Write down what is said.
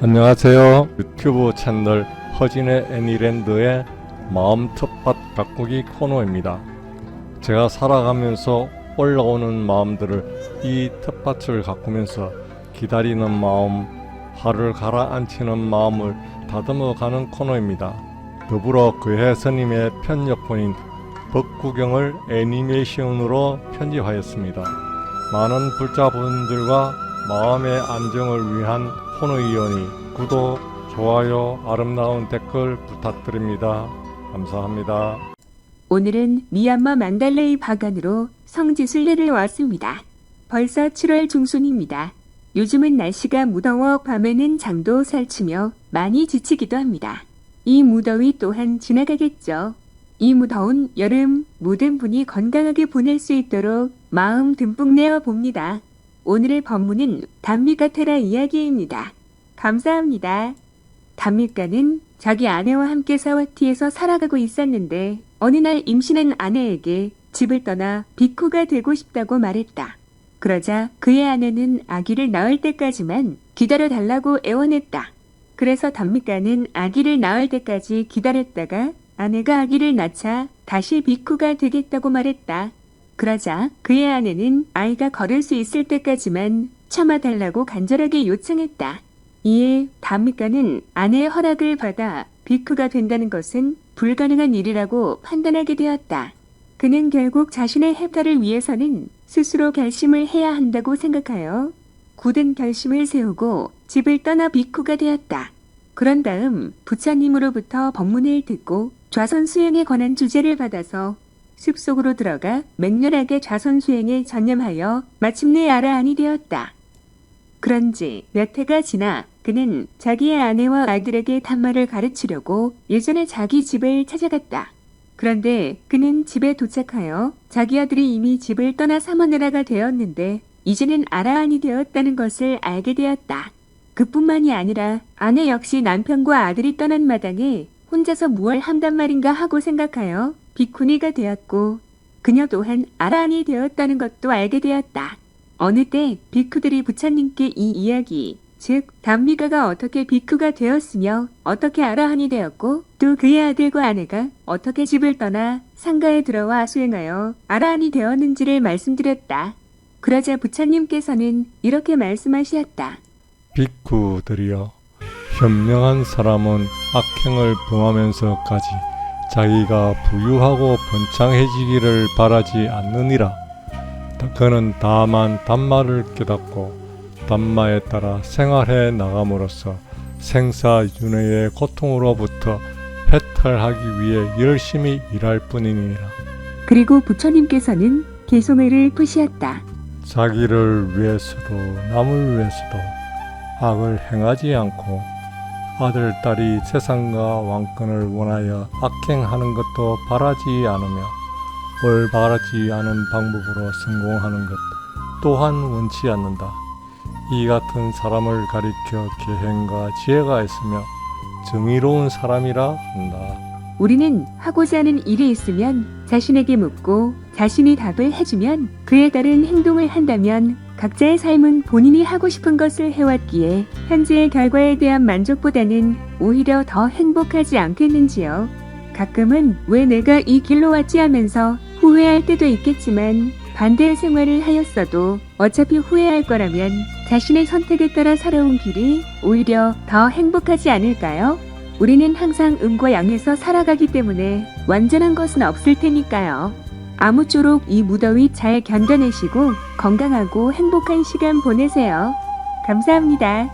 안녕하세요. 유튜브 채널 허진의 애니랜드의 마음 텃밭 가꾸기 코너입니다. 제가 살아가면서 올라오는 마음들을 이 텃밭을 가꾸면서 기다리는 마음, 하루를 가라앉히는 마음을 다듬어 가는 코너입니다. 더불어 그해 스님의 편력본인 법구경을 애니메이션으로 편집하였습니다. 많은 불자분들과 마음의 안정을 위한 코너이오니 구독, 좋아요, 아름다운 댓글 부탁드립니다. 감사합니다. 오늘은 미얀마 만달레이 바간으로 성지순례를 왔습니다. 벌써 7월 중순입니다. 요즘은 날씨가 무더워 밤에는 장도 살치며 많이 지치기도 합니다. 이 무더위 또한 지나가겠죠. 이 무더운 여름 모든 분이 건강하게 보낼 수 있도록 마음 듬뿍 내어 봅니다. 오늘의 법문은 단미가테라 이야기입니다. 감사합니다. 단미가는 자기 아내와 함께 사와티에서 살아가고 있었는데 어느 날 임신한 아내에게 집을 떠나 비쿠가 되고 싶다고 말했다. 그러자 그의 아내는 아기를 낳을 때까지만 기다려 달라고 애원했다. 그래서 단미가는 아기를 낳을 때까지 기다렸다가 아내가 아기를 낳자 다시 비쿠가 되겠다고 말했다. 그러자 그의 아내는 아이가 걸을 수 있을 때까지만 참아달라고 간절하게 요청했다. 이에 담미가는 아내의 허락을 받아 비크가 된다는 것은 불가능한 일이라고 판단하게 되었다. 그는 결국 자신의 해탈을 위해서는 스스로 결심을 해야 한다고 생각하여 굳은 결심을 세우고 집을 떠나 비쿠가 되었다. 그런 다음 부처님으로부터 법문을 듣고 좌선 수행에 관한 주제를 받아서 숲속으로 들어가 맹렬하게 좌선 수행에 전념하여 마침내 아라한이 되었다. 그런지 몇 해가 지나 그는 자기의 아내와 아들에게 단말을 가르치려고 예전에 자기 집을 찾아갔다. 그런데 그는 집에 도착하여 자기 아들이 이미 집을 떠나 사마나라가 되었는데 이제는 아라한이 되었다는 것을 알게 되었다. 그뿐만이 아니라 아내 역시 남편과 아들이 떠난 마당에 혼자서 무얼 한단 말인가 하고 생각하여 비쿠니가 되었고 그녀 또한 아라한이 되었다는 것도 알게 되었다. 어느 때 비쿠들이 부처님께 이 이야기, 즉 담미가가 어떻게 비쿠가 되었으며 어떻게 아라한이 되었고 또 그의 아들과 아내가 어떻게 집을 떠나 상가에 들어와 수행하여 아라한이 되었는지를 말씀드렸다. 그러자 부처님께서는 이렇게 말씀하셨다. 비쿠들이여 현명한 사람은 악행을 범하면서까지 자기가 부유하고 번창해지기를 바라지 않느니라. 그는 다만 단마를 깨닫고 단마에 따라 생활해 나감으로써 생사윤회의 고통으로부터 해탈하기 위해 열심히 일할 뿐이니라. 그리고 부처님께서는 개소매를 푸시었다. 자기를 위해서도 남을 위해서도 악을 행하지 않고 아들, 딸이 세상과 왕권을 원하여 악행하는 것도 바라지 않으며 뭘 바라지 않은 방법으로 성공하는 것 또한 원치 않는다. 이 같은 사람을 가리켜 계행과 지혜가 있으며 정의로운 사람이라 한다. 우리는 하고자 하는 일이 있으면 자신에게 묻고 자신이 답을 해주면 그에 따른 행동을 한다면 각자의 삶은 본인이 하고 싶은 것을 해왔기에 현재의 결과에 대한 만족보다는 오히려 더 행복하지 않겠는지요. 가끔은 왜 내가 이 길로 왔지 하면서 후회할 때도 있겠지만 반대의 생활을 하였어도 어차피 후회할 거라면 자신의 선택에 따라 살아온 길이 오히려 더 행복하지 않을까요? 우리는 항상 음과 양에서 살아가기 때문에 완전한 것은 없을 테니까요. 아무쪼록 이 무더위 잘 견뎌내시고 건강하고 행복한 시간 보내세요. 감사합니다.